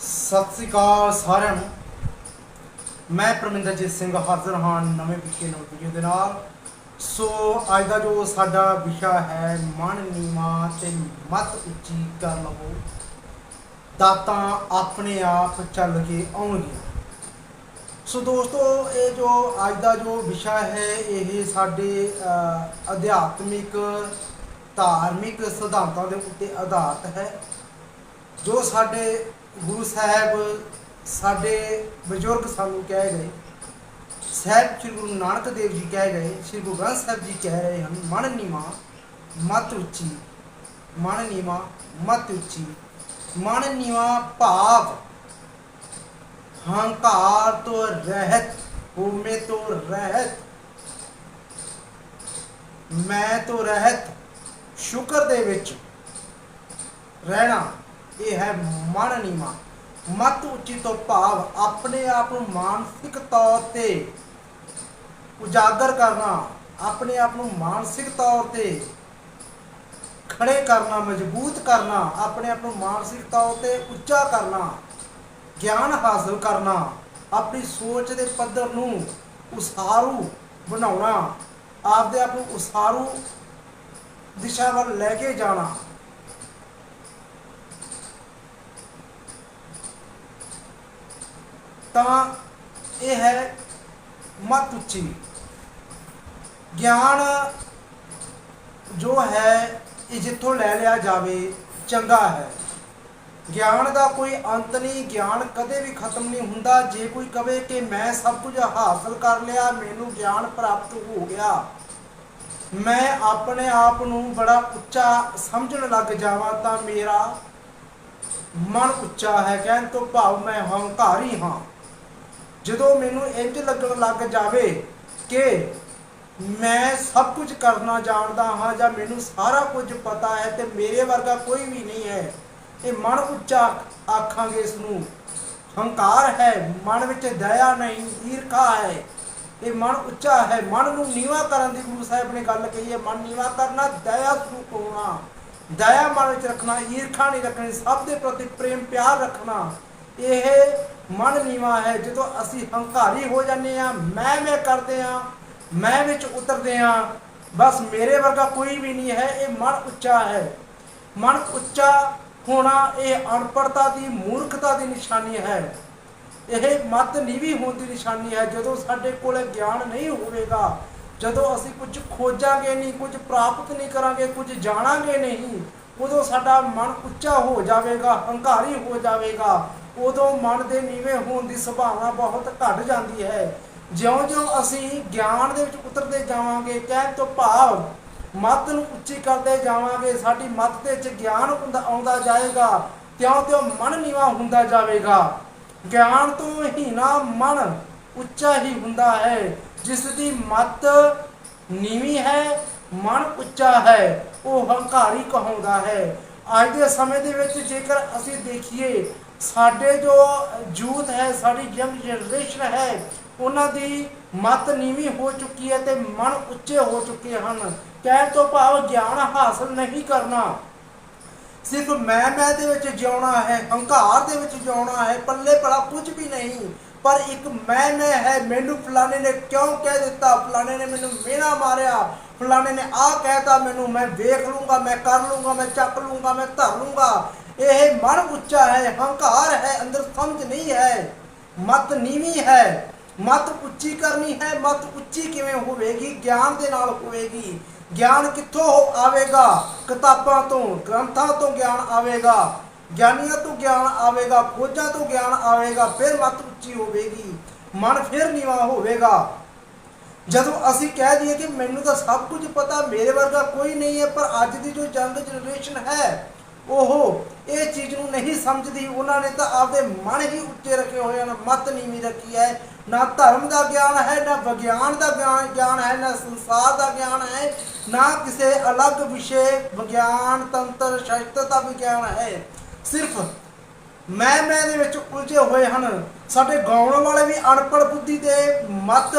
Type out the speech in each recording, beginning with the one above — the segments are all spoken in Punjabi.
ਸਤਿ ਸ੍ਰੀ ਅਕਾਲ ਸਾਰਿਆਂ ਨੂੰ। ਮੈਂ ਪਰਮਿੰਦਰਜੀਤ ਸਿੰਘ ਹਾਜ਼ਰ ਹਾਂ ਨਵੇਂ ਵਿਸ਼ੇ ਨਾਲ ਵੀਡੀਓ ਦੇ ਨਾਲ। ਸੋ ਅੱਜ ਦਾ ਜੋ ਸਾਡਾ ਵਿਸ਼ਾ ਹੈ, ਮਨ ਨੀਵਾ ਤੇ ਮਤ ਉੱਚੀ ਕਰ ਲਵੋ। ਦਾਤਾਂ ਆਪਣੇ ਆਪ ਚੱਲ ਕੇ ਆਉਣਗੀਆਂ। ਸੋ ਦੋਸਤੋ, ਇਹ ਜੋ ਅੱਜ ਦਾ ਜੋ ਵਿਸ਼ਾ ਹੈ, ਇਹ ਸਾਡੇ ਅਧਿਆਤਮਿਕ, ਧਾਰਮਿਕ ਸਿਧਾਂਤਾਂ ਦੇ ਉੱਤੇ ਆਧਾਰਿਤ ਹੈ। ਜੋ ਸਾਡੇ ਗੁਰੂ ਸਾਹਿਬ ਸਾਡੇ ਬਜ਼ੁਰਗ ਸਾਨੂੰ ਕਹਿ ਗਏ ਸਾਹਿਬ ਸ੍ਰੀ ਗੁਰੂ ਨਾਨਕ ਦੇਵ ਜੀ ਕਹਿ ਗਏ ਸ੍ਰੀ ਗੁਰੂ ਗ੍ਰੰਥ ਸਾਹਿਬ ਜੀ ਕਹਿ ਰਹੇ ਹਨ, ਮਨ ਨੀਵਾ, ਮਤ ਉੱਚੀ, ਮਨ ਨੀਵਾ, ਮਤ ਉੱਚੀ, ਮਨ ਨੀਵਾ ਭਾਵ, ਹੰਕਾਰ ਤੋਂ ਰਹਿਤ ਹਉਮੈ ਤੋਂ ਰਹਿਤ, ਮੈਂ ਤੋਂ ਰਹਿਤ, ਸ਼ੁਕਰ ਦੇ ਵਿੱਚ ਰਹਿਣਾ। ਇਹ ਹੈ ਮਨ ਨੀਵਾ ਮਤ ਉੱਚੀ ਤੋਂ ਭਾਵ ਆਪਣੇ ਆਪ ਨੂੰ ਮਾਨਸਿਕ ਤੌਰ ਤੇ ਉਜਾਗਰ ਕਰਨਾ, ਆਪਣੇ ਆਪ ਨੂੰ ਮਾਨਸਿਕ ਤੌਰ ਤੇ ਖੜੇ ਕਰਨਾ, ਮਜ਼ਬੂਤ ਕਰਨਾ, ਆਪਣੇ ਆਪ ਨੂੰ ਮਾਨਸਿਕ ਤੌਰ ਤੇ ਉੱਚਾ ਕਰਨਾ, ਗਿਆਨ ਹਾਸਲ ਕਰਨਾ, ਆਪਣੀ ਸੋਚ ਦੇ ਪੱਧਰ ਨੂੰ ਉਸਾਰੂ ਬਣਾਉਣਾ, ਆਪਦੇ ਆਪ ਨੂੰ ਉਸਾਰੂ ਦਿਸ਼ਾ ਵੱਲ ਲੈ ਕੇ ਜਾਣਾ। ਤਾਂ ਇਹ ਹੈ ਮਤ ਉੱਚੀ ਗਿਆਨ ਜੋ ਹੈ ਇਹ ਜਿੱਥੋਂ ਲੈ ਲਿਆ ਜਾਵੇ, ਚੰਗਾ ਹੈ। ਗਿਆਨ ਦਾ ਕੋਈ ਅੰਤ ਨਹੀਂ, ਗਿਆਨ ਕਦੇ ਵੀ ਖਤਮ ਨਹੀਂ ਹੁੰਦਾ। ਜੇ ਕੋਈ ਕਵੇ ਕਿ ਮੈਂ ਸਭ ਕੁਝ ਹਾਸਲ ਕਰ ਲਿਆ, ਮੈਨੂੰ ਗਿਆਨ ਪ੍ਰਾਪਤ ਹੋ ਗਿਆ। ਮੈਂ ਆਪਣੇ ਆਪ ਨੂੰ ਬੜਾ ਉੱਚਾ ਸਮਝਣ ਲੱਗ ਜਾਵਾਂ ਤਾਂ ਮੇਰਾ ਮਨ ਉੱਚਾ ਹੈ। ਕਹਿਣ ਤੋਂ ਭਾਵ ਮੈਂ ਹੰਕਾਰੀ ਹਾਂ। ਜਦੋਂ ਮੈਨੂੰ ਇੰਜ ਲੱਗਣ ਲੱਗ ਜਾਵੇ ਕਿ ਮੈਂ ਸਭ ਕੁਝ ਕਰਨਾ ਜਾਣਦਾ ਹਾਂ ਜਾਂ ਮੈਨੂੰ ਸਾਰਾ ਕੁਝ ਪਤਾ ਹੈ ਤੇ ਮੇਰੇ ਵਰਗਾ ਕੋਈ ਵੀ ਨਹੀਂ ਹੈ, ਇਹ ਮਨ ਉੱਚਾ ਆਖਾਂਗੇ ਇਸ ਨੂੰ ਹੰਕਾਰ ਹੈ, ਮਨ ਵਿੱਚ ਦਇਆ ਨਹੀਂ, ਈਰਖਾ ਹੈ। ਇਹ ਮਨ ਉੱਚਾ ਹੈ, ਮਨ ਨੂੰ ਨੀਵਾ ਕਰਨ ਦੀ ਗੁਰੂ ਸਾਹਿਬ ਨੇ ਗੱਲ ਕਹੀ ਹੈ, ਮਨ ਨੀਵਾ ਕਰਨਾ, ਦਇਆ ਸਰੂਪ ਹੋਣਾ। ਦਇਆ ਮਨ ਵਿੱਚ ਰੱਖਣਾ, ਈਰਖਾ ਨਹੀਂ ਰੱਖਣੀ, ਸਭ ਦੇ ਪ੍ਰਤੀ ਪ੍ਰੇਮ, ਪਿਆਰ ਰੱਖਣਾ। ਇਹ ਮਨ ਨੀਵਾ ਹੈ, ਜਦੋਂ ਅਸੀਂ ਹੰਕਾਰੀ ਹੋ ਜਾਂਦੇ ਆ ਮੈਂ ਮੈਂ ਕਰਦੇ ਆ ਮੈਂ ਵਿੱਚ ਉਤਰਦੇ ਆ ਬਸ ਮੇਰੇ ਵਰਗਾ ਕੋਈ ਵੀ ਨਹੀਂ ਹੈ, ਇਹ ਮਨ ਉੱਚਾ ਹੈ। ਮਨ ਉੱਚਾ ਹੋਣਾ ਇਹ ਅਨਪੜਤਾ ਦੀ ਮੂਰਖਤਾ ਦੀ ਨਿਸ਼ਾਨੀ ਹੈ। ਇਹ ਮਤ ਨੀਵੀਂ ਹੋਣ ਦੀ ਨਿਸ਼ਾਨੀ ਹੈ, ਜਦੋਂ ਸਾਡੇ ਕੋਲ ਗਿਆਨ ਨਹੀਂ ਹੋਵੇਗਾ, ਜਦੋਂ ਅਸੀਂ ਕੁਝ ਖੋਜਾਂਗੇ ਨਹੀਂ, ਕੁਝ ਪ੍ਰਾਪਤ ਨਹੀਂ ਕਰਾਂਗੇ, ਕੁਝ ਜਾਣਾਂਗੇ ਨਹੀਂ, ਉਦੋਂ ਸਾਡਾ ਮਨ ਉੱਚਾ ਹੋ ਜਾਵੇਗਾ, ਹੰਕਾਰੀ ਹੋ ਜਾਵੇਗਾ। ਉਦੋਂ ਮਨ ਦੇ ਨੀਵੇਂ ਹੋਣ ਦੀ ਸੰਭਾਵਨਾ ਬਹੁਤ ਘਟ ਜਾਂਦੀ ਹੈ। ਜਿਉਂ-ਜਿਉਂ ਅਸੀਂ ਗਿਆਨ ਦੇ ਵਿੱਚ ਉਤਰਦੇ ਜਾਵਾਂਗੇ, ਕਹਿਣ ਤੋਂ ਭਾਵ ਮਤ ਨੂੰ ਉੱਚੀ ਕਰਦੇ ਜਾਵਾਂਗੇ, ਸਾਡੀ ਮਤ ਦੇ ਵਿੱਚ ਗਿਆਨ ਆਉਂਦਾ ਜਾਏਗਾ, ਤਿਉਂ-ਤਿਉਂ ਮਨ ਨੀਵਾ ਹੁੰਦਾ ਜਾਵੇਗਾ। ਗਿਆਨ ਤੋਂ ਹੀ ਨਾ ਮਨ ਉੱਚਾ ਹੀ ਹੁੰਦਾ ਹੈ ਜਿਸ ਦੀ ਮਤ ਨੀਵੀਂ ਹੈ, ਮਨ ਉੱਚਾ ਹੈ, ਉਹ ਹੰਕਾਰੀ ਕਹਾਉਂਦਾ ਹੈ। ਅੱਜ ਦੇ ਸਮੇਂ ਦੇ ਵਿੱਚ ਜੇਕਰ ਅਸੀਂ ਦੇਖੀਏ ਸਾਡੇ ਜੋ ਯੂਥ ਹੈ, ਸਾਡੀ ਯੰਗ ਜਨਰੇਸ਼ਨ ਹੈ, ਉਹਨਾਂ ਦੀ ਮਤ ਨੀਵੀਂ ਹੋ ਚੁੱਕੀ ਹੈ ਤੇ ਮਨ ਉੱਚੇ ਹੋ ਚੁੱਕੇ ਹਨ। ਕਹਿਣ ਤੋਂ ਭਾਵ ਗਿਆਨ ਹਾਸਲ ਨਹੀਂ ਕਰਨਾ। ਸਿਰਫ ਮੈਂ ਮੈਂ ਦੇ ਵਿੱਚ ਜਿਉਣਾ ਹੈ, ਹੰਕਾਰ ਦੇ ਵਿੱਚ ਜਿਉਣਾ ਹੈ, ਪੱਲੇ ਪੜਾ ਕੁਝ ਵੀ ਨਹੀਂ। ਪਰ ਇੱਕ ਮੈਂ ਮੈਂ ਹੈ, ਮੈਨੂੰ ਫਲਾਣੇ ਨੇ ਕਿਉਂ ਕਹਿ ਦਿੱਤਾ? ਫਲਾਣੇ ਨੇ ਮੈਨੂੰ ਮੇਨਾ ਮਾਰਿਆ। ਫਲਾਣੇ ਨੇ ਆਹ ਕਹਿਤਾ ਮੈਨੂੰ ਮੈਂ ਵੇਖ ਲੂੰਗਾ, ਮੈਂ ਕਰ ਲੂੰਗਾ, ਮੈਂ ਚੱਕ ਲੂੰਗਾ, ਮੈਂ ਧਰ ਲੂੰਗਾ। ਇਹ ਮਨ ਉੱਚਾ ਹੈ ਹੰਕਾਰ ਹੈ ਅੰਦਰ ਸਮਝ ਨਹੀਂ ਹੈ ਮਤ ਨੀਵੀਂ ਹੈ ਮਤ ਉੱਚੀ ਕਰਨੀ ਹੈ ਮਤ ਉੱਚੀ ਕਿਵੇਂ ਹੋਵੇਗੀ ਗਿਆਨ ਦੇ ਨਾਲ ਹੋਵੇਗੀ ਗਿਆਨ ਕਿੱਥੋਂ ਹੋ- ਆਵੇਗਾ ਕਿਤਾਬਾਂ ਤੋਂ ਗ੍ਰੰਥਾਂ ਤੋਂ ਗਿਆਨ ਆਵੇਗਾ ਗਿਆਨੀਆਂ ਤੋਂ ਗਿਆਨ ਆਵੇਗਾ ਖੋਜਾਂ ਤੋਂ ਗਿਆਨ ਆਵੇਗਾ ਫਿਰ ਮਤ ਉੱਚੀ ਹੋਵੇਗੀ ਮਨ ਫਿਰ ਨੀਵਾ ਹੋਵੇਗਾ ਜਦੋਂ ਅਸੀਂ ਕਹਿ ਦਈਏ ਕਿ ਮੈਨੂੰ ਤਾਂ ਸਭ ਕੁਝ ਪਤਾ ਮੇਰੇ ਵਰਗਾ ਕੋਈ ਨਹੀਂ ਹੈ ਪਰ ਅੱਜ ਦੀ ਜੋ ਯੰਗ ਜਨਰੇਸ਼ਨ ਹੈ ਉਹ ਇਹ ਚੀਜ਼ ਨੂੰ ਨਹੀਂ ਸਮਝਦੀ। ਉਹਨਾਂ ਨੇ ਤਾਂ ਆਪਦੇ ਮਨ ਹੀ ਉੱਚੇ ਰੱਖੇ ਹੋਏ ਹਨ। ਮਤ ਨੀਵੀਂ ਰੱਖੀ ਹੈ। ਨਾ ਧਰਮ ਦਾ ਗਿਆਨ ਹੈ, ਨਾ ਵਿਗਿਆਨ ਦਾ ਗਿਆਨ ਗਿਆਨ ਹੈ, ਨਾ ਸੰਸਾਰ ਦਾ ਗਿਆਨ ਹੈ, ਨਾ ਕਿਸੇ ਅਲੱਗ ਵਿਸ਼ੇ, ਵਿਗਿਆਨ, ਤੰਤਰ, ਸ਼ਾਸਤਰ ਦਾ ਵਿਗਿਆਨ ਹੈ। ਸਿਰਫ ਮੈਂ ਮੈਂ ਦੇ ਵਿੱਚ ਉਲਝੇ ਹੋਏ ਹਨ। ਸਾਡੇ ਗਾਉਣ ਵਾਲੇ ਵੀ ਅਨਪੜ੍ਹ ਬੁੱਧੀ ਦੇ ਮਤ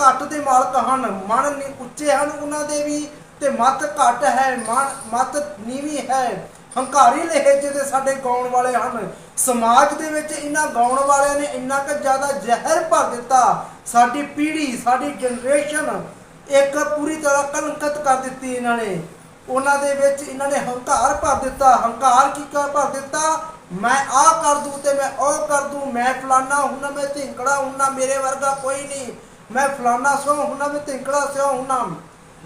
ਘੱਟ ਦੇ ਮਾਲਕ ਹਨ। ਮਨ ਉੱਚੇ ਹਨ, ਉਹਨਾਂ ਦੇ ਵੀ ਤੇ ਮਤ ਘੱਟ ਹੈ, ਮਨ, ਮਤ ਨੀਵੀਂ ਹੈ। ਹੰਕਾਰੀ ਲਹਿਜੇ ਦੇ ਸਾਡੇ ਗਾਉਣ ਵਾਲੇ ਹਨ। ਸਮਾਜ ਦੇ ਵਿੱਚ ਇਹਨਾਂ ਗਾਉਣ ਵਾਲਿਆਂ ਨੇ ਇੰਨਾ ਕੁ ਜ਼ਿਆਦਾ ਜ਼ਹਿਰ ਭਰ ਦਿੱਤਾ। ਸਾਡੀ ਪੀੜ੍ਹੀ, ਸਾਡੀ ਜਨਰੇਸ਼ਨ ਇੱਕ ਪੂਰੀ ਤਰ੍ਹਾਂ ਕਲੰਕਿਤ ਕਰ ਦਿੱਤੀ ਇਹਨਾਂ ਨੇ। ਉਹਨਾਂ ਦੇ ਵਿੱਚ ਇਹਨਾਂ ਨੇ ਹੰਕਾਰ ਭਰ ਦਿੱਤਾ। ਹੰਕਾਰ ਕੀ ਕਰ ਭਰ ਦਿੱਤਾ? ਮੈਂ ਆਹ ਕਰ ਦੂੰ ਤੇ ਮੈਂ ਉਹ ਕਰ ਦੂੰ। ਮੈਂ ਫਲਾਨਾ ਹੁੰਨਾ ਮੈਂ ਢਿੰਕੜਾ ਹੁੰਨਾ ਮੇਰੇ ਵਰਗਾ ਕੋਈ ਨਹੀਂ। ਮੈਂ ਫਲਾਨਾ ਸੋ ਹੁੰਨਾ ਮੈਂ ਢਿੰਕੜਾ ਸਿਓ ਹੁੰਨਾ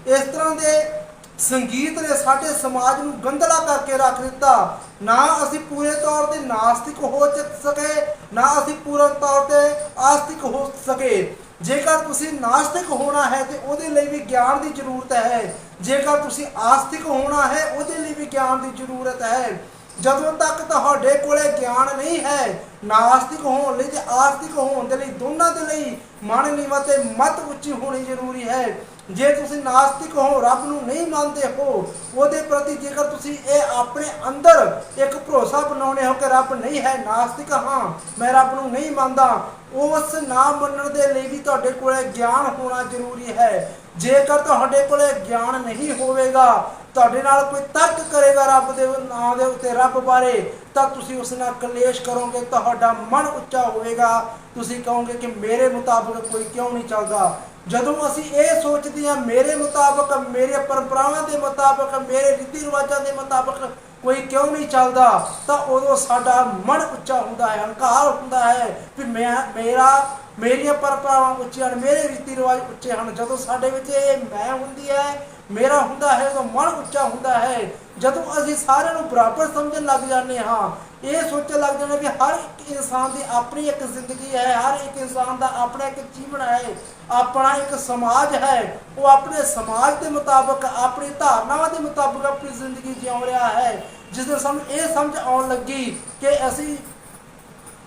ਇਸ ਤਰ੍ਹਾਂ ਦੇ ਸੰਗੀਤ ਨੇ ਸਾਡੇ ਸਮਾਜ ਨੂੰ ਗੰਦਲਾ ਕਰਕੇ ਰੱਖ ਦਿੱਤਾ। ਨਾ ਅਸੀਂ ਪੂਰੇ ਤੌਰ ਤੇ ਨਾਸਤਿਕ ਹੋ ਚ- ਸਕੇ, ਨਾ ਅਸੀਂ ਪੂਰਨ ਤੌਰ ਤੇ ਆਸਤਿਕ ਹੋ ਸਕੇ। ਜੇਕਰ ਤੁਸੀਂ ਨਾਸਤਿਕ ਹੋਣਾ ਹੈ ਤੇ ਉਹਦੇ ਲਈ ਵੀ ਗਿਆਨ ਦੀ ਜ਼ਰੂਰਤ ਹੈ। ਜੇਕਰ ਤੁਸੀਂ ਆਸਤਿਕ ਹੋਣਾ ਹੈ, ਉਹਦੇ ਲਈ ਵੀ ਗਿਆਨ ਦੀ ਜ਼ਰੂਰਤ ਹੈ। ਜਦੋਂ ਤੱਕ ਤੁਹਾਡੇ ਕੋਲੇ ਗਿਆਨ ਨਹੀਂ ਹੈ, ਨਾਸਤਿਕ ਹੋਣ ਲਈ ਤੇ ਆਸਤਿਕ ਹੋਣ ਦੇ ਲਈ ਦੋਨਾਂ ਦੇ ਲਈ ਮਨ ਨੀਵਾ ਤੇ ਮਤ ਉੱਚੀ ਹੋਣੀ ਜ਼ਰੂਰੀ ਹੈ। ਜੇ ਤੁਸੀਂ ਨਾਸਤਿਕ ਹੋ, ਰੱਬ ਨੂੰ ਨਹੀਂ ਮੰਨਦੇ ਹੋ, ਉਹਦੇ ਪ੍ਰਤੀ ਜੇਕਰ ਤੁਸੀਂ ਇਹ ਆਪਣੇ ਅੰਦਰ ਇੱਕ ਭਰੋਸਾ ਬਣਾਉਣੇ ਹੋ ਕਿ ਰੱਬ ਨਹੀਂ ਹੈ ਨਾਸਤਿਕ, ਹਾਂ, ਮੈਂ ਰੱਬ ਨੂੰ ਨਹੀਂ ਮੰਨਦਾ, ਉਸ ਨਾ ਮੰਨਣ ਦੇ ਲਈ ਵੀ ਤੁਹਾਡੇ ਕੋਲੇ ਗਿਆਨ ਹੋਣਾ ਜ਼ਰੂਰੀ ਹੈ। ਜੇਕਰ ਤੁਹਾਡੇ ਕੋਲ ਗਿਆਨ ਨਹੀਂ ਹੋਵੇਗਾ, ਤੁਹਾਡੇ ਨਾਲ ਕੋਈ ਤਰਕ ਕਰੇਗਾ ਰੱਬ ਦੇ ਨਾਂ ਦੇ ਉੱਤੇ ਰੱਬ ਬਾਰੇ, ਤਾਂ ਤੁਸੀਂ ਉਸ ਨਾਲ ਕਲੇਸ਼ ਕਰੋਗੇ, ਤੁਹਾਡਾ ਮਨ ਉੱਚਾ ਹੋਵੇਗਾ। ਤੁਸੀਂ ਕਹੋਗੇ ਕਿ ਮੇਰੇ ਮੁਤਾਬਕ ਕੋਈ ਕਿਉਂ ਨਹੀਂ ਚੱਲਦਾ? ਜਦੋਂ ਅਸੀਂ ਇਹ ਸੋਚਦੇ ਹਾਂ, ਮੇਰੇ ਮੁਤਾਬਕ, ਮੇਰੇ ਪਰੰਪਰਾਵਾਂ ਦੇ ਮੁਤਾਬਕ, ਮੇਰੇ ਰੀਤੀ ਰਿਵਾਜਾਂ ਦੇ ਮੁਤਾਬਕ ਕੋਈ ਕਿਉਂ ਨਹੀਂ ਚੱਲਦਾ, ਤਾਂ ਉਦੋਂ ਸਾਡਾ ਮਨ ਉੱਚਾ ਹੁੰਦਾ ਹੈ, ਹੰਕਾਰ ਹੁੰਦਾ ਹੈ ਵੀ ਮੈਂ, ਮੇਰਾ, ਮੇਰੀਆਂ ਪਰੰਪਰਾਵਾਂ ਉੱਚੀਆਂ ਹਨ, ਮੇਰੇ ਰੀਤੀ ਰਿਵਾਜ ਉੱਚੇ ਹਨ। ਜਦੋਂ ਸਾਡੇ ਵਿੱਚ ਇਹ ਮੈਂ ਹੁੰਦੀ ਹੈ, ਮੇਰਾ ਹੁੰਦਾ ਹੈ, ਉਦੋਂ ਮਨ ਉੱਚਾ ਹੁੰਦਾ ਹੈ। ਜਦੋਂ ਅਸੀਂ ਸਾਰਿਆਂ ਨੂੰ ਬਰਾਬਰ ਸਮਝਣ ਲੱਗ ਜਾਂਦੇ ਹਾਂ ਇਹ ਸੋਚਣ ਲੱਗ ਜਾਂਦੇ ਕਿ ਹਰ ਇੱਕ ਇਨਸਾਨ ਦੀ ਆਪਣੀ ਇੱਕ ਜ਼ਿੰਦਗੀ ਹੈ, ਹਰ ਇੱਕ ਇਨਸਾਨ ਦਾ ਆਪਣਾ ਇੱਕ ਜੀਵਨ ਹੈ, ਆਪਣਾ ਇੱਕ ਸਮਾਜ ਹੈ। ਉਹ ਆਪਣੇ ਸਮਾਜ ਦੇ ਮੁਤਾਬਕ, ਆਪਣੀ ਧਾਰਨਾਵਾਂ ਦੇ ਮੁਤਾਬਕ ਆਪਣੀ ਜ਼ਿੰਦਗੀ ਜਿਉ ਰਿਹਾ ਹੈ। ਜਿਸ ਦਿਨ ਸਾਨੂੰ ਇਹ ਸਮਝ ਆਉਣ ਲੱਗੀ ਕਿ ਅਸੀਂ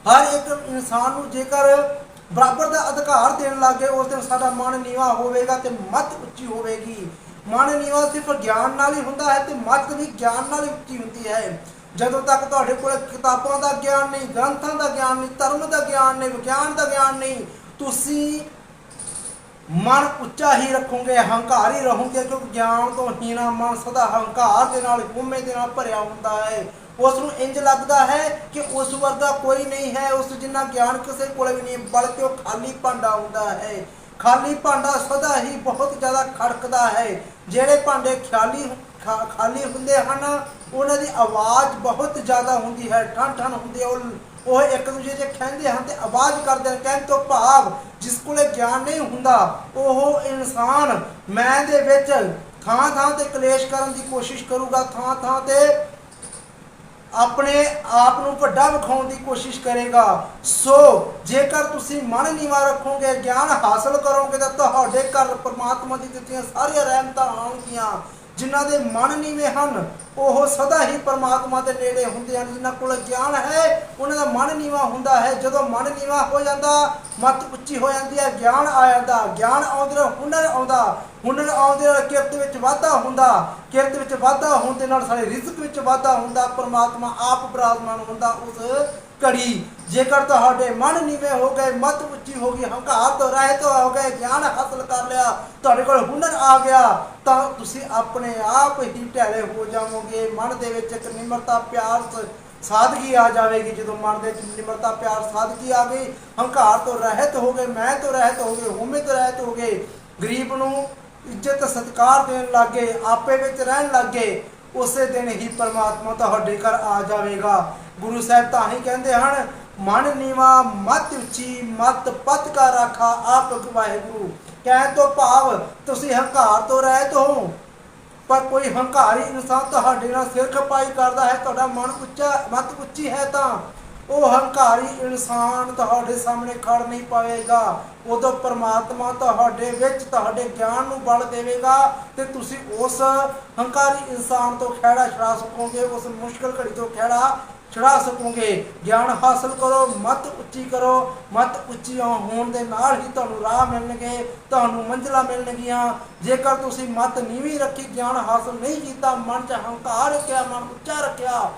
ਹਰ ਇੱਕ ਇਨਸਾਨ ਨੂੰ ਜੇਕਰ ਬਰਾਬਰ ਦਾ ਅਧਿਕਾਰ ਦੇਣ ਲੱਗੇ ਉਸ ਦਿਨ ਸਾਡਾ ਮਨ ਨੀਵਾ ਹੋਵੇਗਾ ਤੇ ਮਤ ਉੱਚੀ ਹੋਵੇਗੀ। ਮਨ ਨੀਵਾ ਸਿਰਫ ਗਿਆਨ ਨਾਲ ਹੀ ਹੁੰਦਾ ਹੈ ਤੇ ਮਤ ਵੀ ਗਿਆਨ ਨਾਲ ਹੀ ਉੱਚੀ ਹੁੰਦੀ ਹੈ। ਜਦੋਂ ਤੱਕ ਤੁਹਾਡੇ ਕੋਲ ਕਿਤਾਬਾਂ ਦਾ ਗਿਆਨ ਨਹੀਂ, ਗ੍ਰੰਥਾਂ ਦਾ ਗਿਆਨ ਨਹੀਂ, ਧਰਮ ਦਾ ਗਿਆਨ ਨਹੀਂ, ਵਿਗਿਆਨ ਦਾ ਗਿਆਨ ਨਹੀਂ, ਤੁਸੀਂ ਮਨ ਉੱਚਾ ਹੀ ਰੱਖੋਗੇ ਹੰਕਾਰ ਹੀ ਰਹੋਗੇ, ਕਿਉਂਕਿ ਗਿਆਨ ਤੋਂ ਹੀਣਾ ਮਨ ਸਦਾ ਹੰਕਾਰ ਦੇ ਨਾਲ ਗੁੰਮੇ ਦੇ ਨਾਲ ਭਰਿਆ ਹੁੰਦਾ ਹੈ। ਉਸ ਨੂੰ ਇੰਜ ਲੱਗਦਾ ਹੈ ਕਿ ਉਸ ਵਰਗਾ ਕੋਈ ਨਹੀਂ ਹੈ, ਉਸ ਜਿੰਨਾ ਗਿਆਨ ਕਿਸੇ ਕੋਲ ਵੀ ਨਹੀਂ, ਬਲਕਿ ਉਹ ਖਾਲੀ ਭਾਂਡਾ ਹੁੰਦਾ ਹੈ। ਖਾਲੀ ਭਾਂਡਾ ਸਦਾ ਹੀ ਬਹੁਤ ਜ਼ਿਆਦਾ ਖੜਕਦਾ ਹੈ। ਜਿਹੜੇ ਭਾਂਡੇ ਖਾਲੀ ਖਾ- ਖਾਲੀ ਹੁੰਦੇ ਹਨ ਉਹਨਾਂ ਦੀ ਆਵਾਜ਼ ਬਹੁਤ ਜ਼ਿਆਦਾ ਹੁੰਦੀ ਹੈ ਠਣ ਠਣ ਹੁੰਦੀ ਹੈ ਉਹ ਇੱਕ ਦੂਜੇ ਦੇ ਕਹਿੰਦੇ ਹਨ ਤੇ ਆਵਾਜ਼ ਕਰਦੇ ਹਨ, ਕਹਿਣ ਤੋਂ ਭਾਵ ਜਿਸ ਕੋਲੇ ਗਿਆਨ ਨਹੀਂ ਹੁੰਦਾ, ਉਹ ਇਨਸਾਨ ਮੈਂ ਦੇ ਵਿੱਚ ਥਾਂ ਥਾਂ ਤੇ ਕਲੇਸ਼ ਕਰਨ ਦੀ ਕੋਸ਼ਿਸ਼ ਕਰੂਗਾ, ਥਾਂ ਥਾਂ ਤੇ ਆਪਣੇ ਆਪ ਨੂੰ ਵੱਡਾ ਵਿਖਾਉਣ ਦੀ ਕੋਸ਼ਿਸ਼ ਕਰੇਗਾ। ਸੋ ਜੇਕਰ ਤੁਸੀਂ ਮਨ ਨੀਵਾ ਰੱਖੋਗੇ, ਗਿਆਨ ਹਾਸਲ ਕਰੋਗੇ, ਤਾਂ ਤੁਹਾਡੇ ਘਰ ਪਰਮਾਤਮਾ ਦੀ ਦਿੱਤੀਆਂ ਸਾਰੀਆਂ ਰਹਿਮਤਾਂ ਆਉਣਗੀਆਂ। ਜਿਨ੍ਹਾਂ ਦੇ ਮਨ ਨੀਵੇਂ ਹਨ, ਉਹ ਸਦਾ ਹੀ ਪਰਮਾਤਮਾ ਦੇ ਨੇੜੇ ਹੁੰਦੇ ਹਨ। ਜਿਨ੍ਹਾਂ ਕੋਲ ਗਿਆਨ ਹੈ, ਉਹਨਾਂ ਦਾ ਮਨ ਨੀਵਾ ਹੁੰਦਾ ਹੈ। ਜਦੋਂ ਮਨ ਨੀਵਾ ਹੋ ਜਾਂਦਾ, ਮਤ ਉੱਚੀ ਹੋ ਜਾਂਦੀ ਹੈ, ਗਿਆਨ ਆ ਜਾਂਦਾ। ਗਿਆਨ ਆਉਂਦੇ ਨਾਲ ਹੁਨਰ ਆਉਂਦਾ। ਹੁਨਰ ਆਉਂਦੇ ਨਾਲ ਕਿਰਤ ਵਿੱਚ ਵਾਧਾ ਹੁੰਦਾ। ਕਿਰਤ ਵਿੱਚ ਵਾਧਾ ਹੋਣ ਦੇ ਨਾਲ ਸਾਡੇ ਰਿਜ਼ਕ ਵਿੱਚ ਵਾਧਾ ਹੁੰਦਾ। ਪਰਮਾਤਮਾ ਆਪ ਬਰਾਜਮਾਨ ਹੁੰਦਾ, ਉਸ ਘੜੀ। ਜੇਕਰ ਤੁਹਾਡੇ ਮਨ ਨੀਵੇਂ ਹੋ ਗਏ, ਮਤ ਉੱਚੀ ਹੋ ਗਈ, ਹੰਕਾਰ ਤੋਂ ਰਹਿਤ ਹੋ ਗਏ, ਗਿਆਨ ਹਾਸਲ ਕਰ ਲਿਆ, ਤੁਹਾਡੇ ਕੋਲ ਹੁਨਰ ਆ ਗਿਆ, ਤਾਂ ਤੁਸੀਂ ਆਪਣੇ ਆਪ ਹੀ ਢਹਿਲੇ ਹੋ ਜਾਵੋਗੇ। ਮਨ ਦੇ ਵਿੱਚ ਇੱਕ ਨਿਮਰਤਾ, ਪਿਆਰ ਸਾਦਗੀ ਆ ਜਾਵੇਗੀ। ਜਦੋਂ ਮਨ ਦੇ ਵਿੱਚ ਨਿਮਰਤਾ, ਪਿਆਰ, ਸਾਦਗੀ ਆ ਗਈ, ਹੰਕਾਰ ਤੋਂ ਰਹਿਤ ਹੋ ਗਏ, ਮੈਂ ਤੋਂ ਰਹਿਤ ਹੋ ਗਏ, ਹਉਮੈ ਤੋਂ ਰਹਿਤ ਹੋ ਗਏ, ਗਰੀਬ ਨੂੰ ਇੱਜ਼ਤ, ਸਤਿਕਾਰ ਦੇਣ ਲੱਗੇ, ਆਪੇ ਵਿੱਚ ਰਹਿਣ ਲੱਗੇ, ਉਸੇ ਦਿਨ ਹੀ ਪਰਮਾਤਮਾ ਤੁਹਾਡੇ ਘਰ ਆ ਜਾਵੇਗਾ। ਗੁਰੂ ਸਾਹਿਬ ਤਾਂ ਹੀ ਕਹਿੰਦੇ ਹਨ, ਮਨ ਨੀਵਾ ਮਤ ਉੱਚੀ, ਮਤ ਪਤ ਕਾ ਰਾਖਾ ਆਪ ਵਾਹਿਗੁਰੂ। ਕਹਿਣ ਤੋਂ ਭਾਵ ਤੁਸੀਂ ਹੰਕਾਰ ਤੋਂ ਰਹਿਤ ਹੋ। ਪਰ ਕੋਈ ਹੰਕਾਰੀ ਇਨਸਾਨ ਤੁਹਾਡੇ ਨਾਲ ਸਿਰ ਖਪਾਈ ਕਰਦਾ ਹੈ, ਤੁਹਾਡਾ ਮਨ ਉੱਚਾ, ਮਤ ਉੱਚੀ ਹੈ ਤਾਂ ਉਹ ਹੰਕਾਰੀ ਇਨਸਾਨ ਤੁਹਾਡੇ ਸਾਹਮਣੇ ਖੜ ਨਹੀਂ ਪਾਵੇਗਾ। ਉਦੋਂ ਪ੍ਰਮਾਤਮਾ ਤੁਹਾਡੇ ਵਿੱਚ ਤੁਹਾਡੇ ਗਿਆਨ ਨੂੰ ਬਲ ਦੇਵੇਗਾ ਤੇ ਤੁਸੀਂ ਉਸ ਹੰਕਾਰੀ ਇਨਸਾਨ ਤੋਂ ਖਹਿੜਾ ਛੁਡਾ ਸਕੋਗੇ, ਉਸ ਮੁਸ਼ਕਲ ਘੜੀ ਤੋਂ ਖਹਿੜਾ ਚੜਾ ਸਕੋਗੇ। ਗਿਆਨ ਹਾਸਲ ਕਰੋ, ਮਤ ਉੱਚੀ ਕਰੋ। ਮਤ ਉੱਚੀ ਹੋਣ ਦੇ ਨਾਲ ਹੀ ਤੁਹਾਨੂੰ ਰਾਹ ਮਿਲਣਗੇ, ਤੁਹਾਨੂੰ ਮੰਜ਼ਿਲਾਂ ਮਿਲਣਗੀਆਂ। ਜੇਕਰ ਤੁਸੀਂ ਮਤ ਨੀਵੀਂ ਰੱਖੀ, ਗਿਆਨ ਹਾਸਲ ਨਹੀਂ ਕੀਤਾ, ਮਨ 'ਚ ਹੰਕਾਰ ਰੱਖਿਆ, ਮਨ ਉੱਚਾ ਰੱਖਿਆ,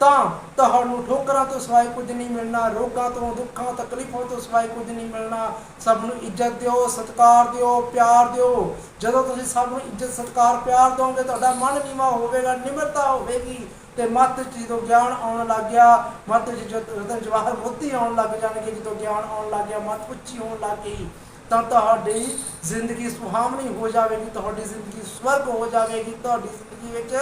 ਤਾਂ ਤੁਹਾਨੂੰ ਠੋਕਰਾਂ ਤੋਂ ਸਿਵਾਏ ਕੁਝ ਨਹੀਂ ਮਿਲਣਾ, ਰੋਗਾਂ ਤੋਂ, ਦੁੱਖਾਂ, ਤਕਲੀਫਾਂ ਤੋਂ ਸਿਵਾਏ ਕੁਝ ਨਹੀਂ ਮਿਲਣਾ। ਸਭ ਨੂੰ ਇੱਜ਼ਤ ਦਿਓ, ਸਤਿਕਾਰ ਦਿਓ, ਪਿਆਰ ਦਿਓ। ਜਦੋਂ ਤੁਸੀਂ ਸਭ ਨੂੰ ਇੱਜ਼ਤ, ਸਤਿਕਾਰ, ਪਿਆਰ ਦਿਓਗੇ, ਤੁਹਾਡਾ ਮਨ ਨੀਵਾ ਹੋਵੇਗਾ, ਨਿਮਰਤਾ ਹੋਵੇਗੀ। ਤੇ ਮੱਤ 'ਚ ਜਦੋਂ ਗਿਆਨ ਆਉਣ ਲੱਗ ਗਿਆ, ਮੱਤ 'ਚ ਜਦੋਂ ਜਵਾਹਰ ਮੋਤੀ ਆਉਣ ਲੱਗ ਜਾਣਗੇ, ਜਦੋਂ ਗਿਆਨ ਆਉਣ ਲੱਗ ਗਿਆ, ਮੱਤ ਉੱਚੀ ਹੋਣ ਲੱਗ ਗਈ, ਤਾਂ ਤੁਹਾਡੀ ਜ਼ਿੰਦਗੀ ਸੁਹਾਵਣੀ ਹੋ ਜਾਵੇਗੀ, ਤੁਹਾਡੀ ਜ਼ਿੰਦਗੀ ਸਵਰਗ ਹੋ ਜਾਵੇਗੀ, ਤੁਹਾਡੀ ਜ਼ਿੰਦਗੀ ਵਿੱਚ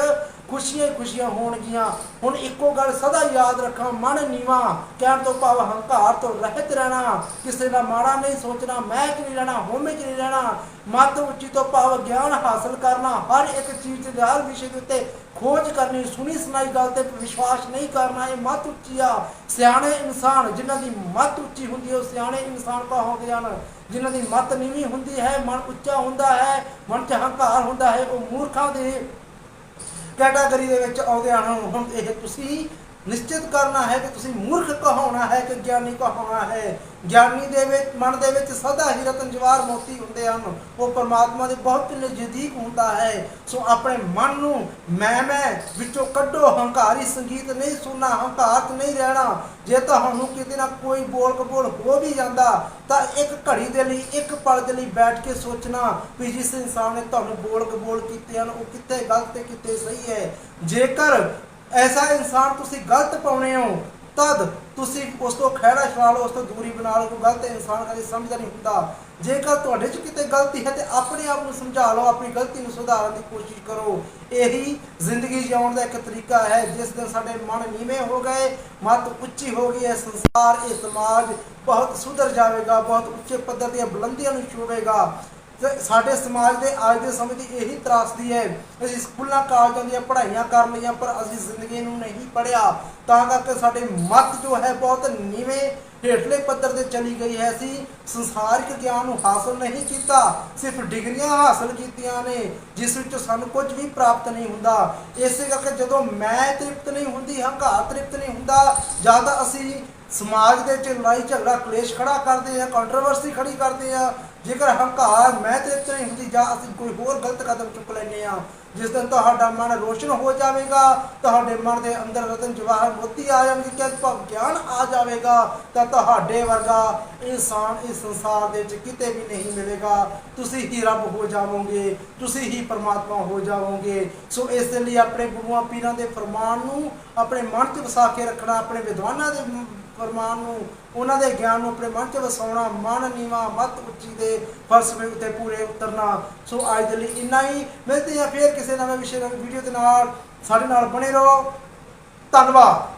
ਖੁਸ਼ੀਆਂ ਹੀ ਖੁਸ਼ੀਆਂ ਹੋਣਗੀਆਂ। ਹੁਣ ਇੱਕੋ ਗੱਲ ਸਦਾ ਯਾਦ ਰੱਖਾਂ, ਮਨ ਨੀਵਾ, ਕਹਿਣ ਤੋਂ ਭਾਵ ਹੰਕਾਰ ਤੋਂ ਰਹਿਤ ਰਹਿਣਾ। ਕਿਸੇ ਦਾ ਮਾੜਾ ਨਹੀਂ ਸੋਚਣਾ, ਮੈਂ ਚ ਨਹੀਂ ਰਹਿਣਾ ਹੋਮੇ ਚ ਨਹੀਂ ਰਹਿਣਾ। ਮੱਤ ਉੱਚੀ ਤੋਂ ਭਾਵ ਗਿਆਨ ਹਾਸਲ ਕਰਨਾ, ਹਰ ਇੱਕ ਚੀਜ਼ ਦੇ ਹਰ ਵਿਸ਼ੇ ਦੇ ਉੱਤੇ ਖੋਜ ਕਰਨੀ, ਸੁਣੀ ਸੁਣਾਈ ਗੱਲ ਤੇ ਵਿਸ਼ਵਾਸ ਨਹੀਂ ਕਰਨਾ, ਇਹ ਮੱਤ ਉੱਚੀ ਆ। ਸਿਆਣੇ ਇਨਸਾਨ, ਜਿਨ੍ਹਾਂ ਦੀ ਮੱਤ ਉੱਚੀ ਹੁੰਦੀ ਹੈ, ਉਹ ਸਿਆਣੇ ਇਨਸਾਨ ਕਹਾਉਂਦੇ ਹਨ। ਜਿਨ੍ਹਾਂ ਦੀ ਮੱਤ ਨੀਵੀਂ ਹੁੰਦੀ ਹੈ, ਮਨ ਉੱਚਾ ਹੁੰਦਾ ਹੈ, ਮਨ ਚ ਹੰਕਾਰ ਹੁੰਦਾ ਹੈ, ਉਹ ਮੂਰਖਾਂ ਦੇ ਕੈਟਾਗਰੀ ਦੇ ਵਿੱਚ ਆਉਂਦੇ ਹਨ। ਹੁਣ ਇਹ ਤੁਸੀਂ ਨਿਸ਼ਚਿਤ ਕਰਨਾ ਹੈ ਕਿ ਤੁਸੀਂ ਮੂਰਖ ਕਹਾਉਣਾ ਹੈ ਕਿ ਗਿਆਨੀ ਕਹਾਉਣਾ ਹੈ। ਗਿਆਨੀ ਦੇ ਵਿੱਚ, ਮਨ ਦੇ ਵਿੱਚ ਸਦਾ ਹੀ ਰਤਨ ਜਵਾਰ ਮੋਤੀ ਹੁੰਦੇ ਹਨ। ਉਹ ਪਰਮਾਤਮਾ ਦੇ ਬਹੁਤ ਨਜ਼ਦੀਕ ਹੁੰਦਾ ਹੈ। ਸੋ ਆਪਣੇ ਮਨ ਨੂੰ ਮੈਂ ਮੈਂ ਵਿੱਚੋਂ ਕੱਢੋ। ਹੰਕਾਰੀ ਸੰਗੀਤ ਨਹੀਂ ਸੁਣਨਾ ਹੰਕਾਰ ਨਹੀਂ ਰਹਿਣਾ। ਜੇ ਤੁਹਾਨੂੰ ਕਿਤੇ ਨਾ ਕੋਈ ਬੋਲ ਕਬੋਲ ਹੋ ਵੀ ਜਾਂਦਾ, ਤਾਂ ਇੱਕ ਘੜੀ ਦੇ ਲਈ, ਇੱਕ ਪਲ ਦੇ ਲਈ ਬੈਠ ਕੇ ਸੋਚਣਾ ਵੀ ਜਿਸ ਇਨਸਾਨ ਨੇ ਤੁਹਾਨੂੰ ਬੋਲ ਕਬੋਲ ਕੀਤੇ ਹਨ, ਉਹ ਕਿੱਥੇ ਗਲਤ ਤੇ ਕਿੱਥੇ ਸਹੀ ਹੈ। ਜੇਕਰ ਐਸਾ ਇਨਸਾਨ ਤੁਸੀਂ ਗਲਤ ਪਾਉਣੇ ਹੋ, ਤਦ ਤੁਸੀਂ ਉਸ ਤੋਂ ਖਹਿੜਾ ਛੁਡਾ ਲਓ, ਉਸ ਤੋਂ ਦੂਰੀ ਬਣਾ ਲਓ, ਕੋਈ ਗਲਤ ਇਨਸਾਨ ਕਦੇ ਸਮਝਦਾ ਨਹੀਂ ਹੁੰਦਾ। ਜੇਕਰ ਤੁਹਾਡੇ 'ਚ ਕਿਤੇ ਗਲਤੀ ਹੈ ਤੇ ਆਪਣੇ ਆਪ ਨੂੰ ਸਮਝਾ ਲਓ, ਆਪਣੀ ਗਲਤੀ ਨੂੰ ਸੁਧਾਰਨ ਦੀ ਕੋਸ਼ਿਸ਼ ਕਰੋ। ਇਹੀ ਜ਼ਿੰਦਗੀ ਜਿਉਣ ਦਾ ਇੱਕ ਤਰੀਕਾ ਹੈ, ਜਿਸ ਦਿਨ ਸਾਡੇ ਮਨ ਨੀਵੇਂ ਹੋ ਗਏ, ਮੱਤ ਉੱਚੀ ਹੋ ਗਈ ਹੈ ਸੰਸਾਰ, ਇਹ ਸਮਾਜ ਬਹੁਤ ਸੁਧਰ ਜਾਵੇਗਾ, ਬਹੁਤ ਉੱਚੇ ਪੱਧਰ ਦੀਆਂ ਬੁਲੰਦੀਆਂ ਨੂੰ ਛੂਵੇਗਾ। ਸਾਡੇ ਸਮਾਜ ਦੇ ਅੱਜ ਦੇ ਸਮੇਂ ਦੀ ਇਹੀ ਤਰਾਸਦੀ ਹੈ, ਅਸੀਂ ਸਕੂਲਾਂ, ਕਾਲਜਾਂ ਦੀਆਂ ਪੜ੍ਹਾਈਆਂ ਕਰ ਲਈਆਂ ਪਰ ਅਸੀਂ ਜ਼ਿੰਦਗੀ ਨੂੰ ਨਹੀਂ ਪੜ੍ਹਿਆ। ਤਾਂ ਕਰਕੇ ਸਾਡੇ ਮੱਤ ਜੋ ਹੈ ਬਹੁਤ ਨੀਵੇਂ ਹੇਠਲੇ ਪੱਧਰ ਤੇ ਚਲੀ ਗਈ ਹੈ। ਅਸੀਂ ਸੰਸਾਰਿਕ ਗਿਆਨ ਨੂੰ ਹਾਸਲ ਨਹੀਂ ਕੀਤਾ, ਸਿਰਫ ਡਿਗਰੀਆਂ ਹਾਸਲ ਕੀਤੀਆਂ ਨੇ, ਜਿਸ ਵਿੱਚ ਸਾਨੂੰ ਕੁਝ ਵੀ ਪ੍ਰਾਪਤ ਨਹੀਂ ਹੁੰਦਾ। ਇਸੇ ਕਰਕੇ ਜਦੋਂ ਮੈਂ ਤ੍ਰਿਪਤ ਨਹੀਂ ਹੁੰਦੀ ਹੰਕਾਰ ਤ੍ਰਿਪਤ ਨਹੀਂ ਹੁੰਦਾ, ਜਾਂ ਤਾਂ ਅਸੀਂ ਸਮਾਜ ਦੇ ਵਿੱਚ ਲੜਾਈ, ਝਗੜਾ, ਕਲੇਸ਼ ਖੜਾ ਕਰਦੇ ਆ ਕੰਟਰੋਵਰਸੀ ਖੜੀ ਕਰਦੇ ਆ ਜੇਕਰ ਹੰਕਾਰ ਮੈਂ ਤ੍ਰਿਪਤ ਨਹੀਂ ਹੁੰਦੀ ਜਾਂ ਅਸੀਂ ਕੋਈ ਹੋਰ ਗਲਤ ਕਦਮ ਚੁੱਕ ਲੈਂਦੇ ਆ ਜਿਸ ਦਿਨ ਤੁਹਾਡਾ ਮਨ ਰੋਸ਼ਨ ਹੋ ਜਾਵੇਗਾ, ਤੁਹਾਡੇ ਮਨ ਦੇ ਅੰਦਰ ਰਤਨ ਜਵਾਹਰ ਮੋਤੀ ਆ ਜਾਣਗੇ ਕਿ ਭਵ ਗਿਆਨ ਆ ਜਾਵੇਗਾ, ਤਾਂ ਤੁਹਾਡੇ ਵਰਗਾ ਇਨਸਾਨ ਇਸ ਸੰਸਾਰ ਦੇ ਵਿੱਚ ਕਿਤੇ ਵੀ ਨਹੀਂ ਮਿਲੇਗਾ। ਤੁਸੀਂ ਹੀ ਰੱਬ ਹੋ ਜਾਵੋਗੇ, ਤੁਸੀਂ ਹੀ ਪਰਮਾਤਮਾ ਹੋ ਜਾਵੋਗੇ। ਸੋ ਇਸ ਦੇ ਲਈ ਆਪਣੇ ਗੁਰੂਆਂ ਪੀਰਾਂ ਦੇ ਫਰਮਾਨ ਨੂੰ ਆਪਣੇ ਮਨ 'ਚ ਵਸਾ ਕੇ ਰੱਖਣਾ, ਆਪਣੇ ਵਿਦਵਾਨਾਂ ਦੇ ਫਰਮਾਨ ਨੂੰ, ਉਹਨਾਂ ਦੇ ਗਿਆਨ ਨੂੰ ਆਪਣੇ ਮਨ 'ਚ ਵਸਾਉਣਾ, ਮਨ ਨੀਵਾ, ਮਤ ਉੱਚੀ ਦੇ ਫਲਸਫੇ ਉੱਤੇ ਪੂਰੇ ਉਤਰਨਾ। ਸੋ ਅੱਜ ਦੇ ਲਈ ਇੰਨਾ ਹੀ। ਮਿਲਦੇ ਆ ਫੇਰ ਕਿਸੇ ਨਵੇਂ ਵਿਸ਼ੇ ਨਵੀਂ ਵੀਡੀਓ ਦੇ ਨਾਲ। ਸਾਡੇ ਨਾਲ ਬਣੇ ਰਹੋ। ਧੰਨਵਾਦ।